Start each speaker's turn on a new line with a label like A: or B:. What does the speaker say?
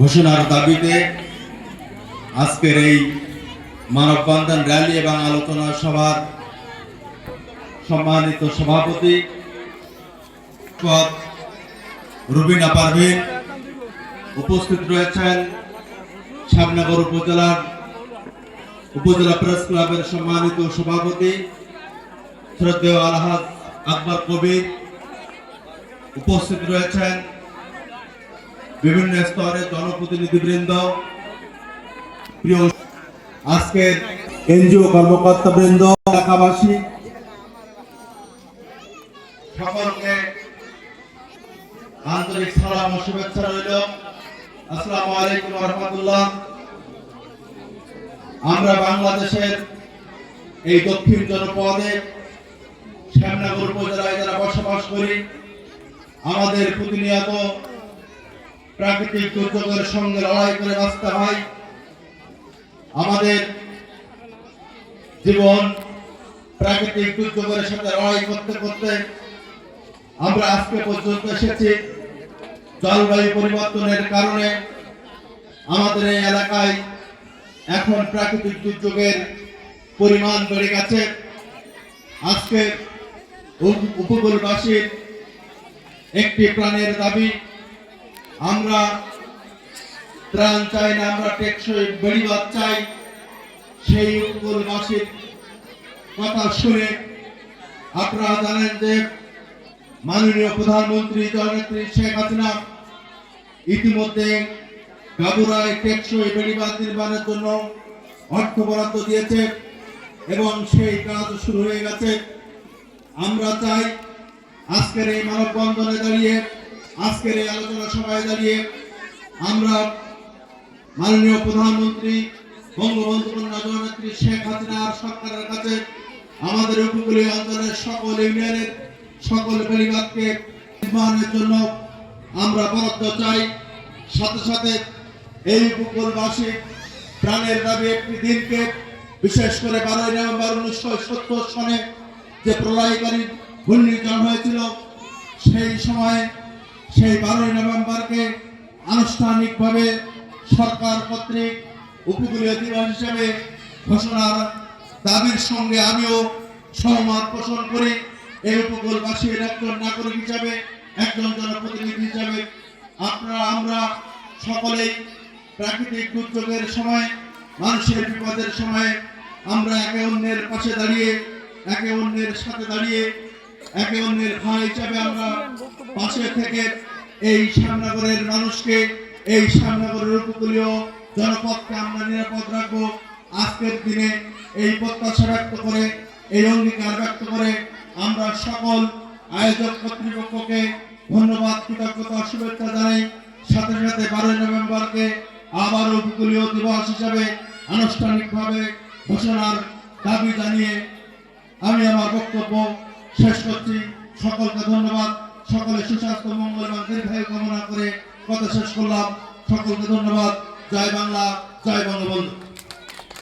A: ঘোষণার দাবিতে আজকের এই মানববন্ধন র্যালি এবং আলোচনা সভার সম্মানিত সভাপতি রুবিনা পারভিন উপস্থিত রয়েছেন শ্যামনগর উপজেলার উপজেলা প্রেস ক্লাবের সম্মানিত সভাপতি শ্রদ্ধেয় আলহাজ আকবর কবির উপস্থিত রয়েছেন। বিভিন্ন স্তরের জনপ্রতিনিধিবৃন্দ, প্রিয় আজকের এনজিও কর্মকর্তা বৃন্দ এলাকাবাসী, সকলকে আন্তরিক সালাম ও শুভেচ্ছা রইল। আসসালামু আলাইকুম রহমতুল্লাহ। আমরা বাংলাদেশের এই দক্ষিণ জনপদে শ্যামনগর উপজেলায় যারা বসবাস করি, আমাদের প্রতিনিয়ত প্রাকৃতিক দুর্যোগের সঙ্গে লড়াই করে বাঁচতে হয়। আমাদের জীবন প্রাকৃতিক দুর্যোগের সাথে লড়াই করতে করতে আমরা আজকে পর্যন্ত এসেছি। জলবায়ু পরিবর্তনের কারণে আমাদের এই এলাকায় এখন প্রাকৃতিক দুর্যোগের পরিমাণ বেড়ে গেছে। আজকে উপ- উপকূলবাসীর একটি প্রাণের দাবি আমরা ত্রাণ চাই না, আমরা টেকসই বেড়িবাদ চাই। সেই উপকূলবাসীর কথা শুনে আপনারা জানেন যে মাননীয় প্রধানমন্ত্রী জননেত্রী শেখ হাসিনা ইতিমধ্যে গাবুরায় টেকসই বেড়িবাঁধ নির্মাণের জন্য অর্থ বরাদ্দ দিয়েছে এবং সেই কাজ শুরু হয়ে গেছে। আমরা চাই আজকের এই মানববন্ধনে দাঁড়িয়ে আজকের এই আলোচনা সভায় দাঁড়িয়ে আমরা মাননীয় প্রধানমন্ত্রী বঙ্গবন্ধু কন্যা জননেত্রী শেখ হাসিনার সরকারের কাছে, আমাদের উপকূলীয় অঞ্চলের সকল ইউনিয়নের সকল পরিবারকে নির্মাণের জন্য আমরা বরাদ্দ চাই। সাথে সাথে এই উপকূলবাসী প্রাণের দাবি, একটি দিনকে বিশেষ করে বারোই নভেম্বর উনিশশো সত্তর সনে যে প্রলয়কারী ঘূর্ণিঝড় হয়েছিল, সেই সময় সেই বারোই নভেম্বরকে আনুষ্ঠানিকভাবে সরকার কর্তৃক উপকূলীয় দিবস হিসেবে ঘোষণার দাবির সঙ্গে আমিও সহমত পোষণ করি। এই উপকূলবাসীর একজন নাগরিক হিসাবে, একজন জনপ্রতিনিধি হিসাবে আপনারা, আমরা সকলেই প্রাকৃতিক দুর্যোগের সময়, মানুষের বিপদের সময় আমরা একে অন্যের পাশে দাঁড়িয়ে, একে অন্যের সাথে দাঁড়িয়ে একে অন্যের ভাই হিসাবে আমরা পাশে থেকে এই শ্যামনগরের মানুষকে এই শ্যামনগরের উপকূলীয় জনপদকে আমরা নিরাপদ রাখব। আজকের দিনে এই প্রত্যাশা ব্যক্ত করে এই অঙ্গীকার ব্যক্ত করে আমরা সকল আয়োজক কর্তৃপক্ষকে ধন্যবাদ কৃতজ্ঞতা শুভেচ্ছা জানাই। সাথে সাথে বারোই নভেম্বরকে আবার উপকূলীয় দিবস হিসাবে আনুষ্ঠানিকভাবে ঘোষণার দাবি জানিয়ে আমি আমার বক্তব্য শেষ করছি। সকলকে ধন্যবাদ। সকলে সুস্বাস্থ্য, মঙ্গল এবং দীর্ঘায়ু কামনা করে কথা শেষ করলাম। সকলকে ধন্যবাদ। জয় বাংলা, জয় বঙ্গবন্ধু।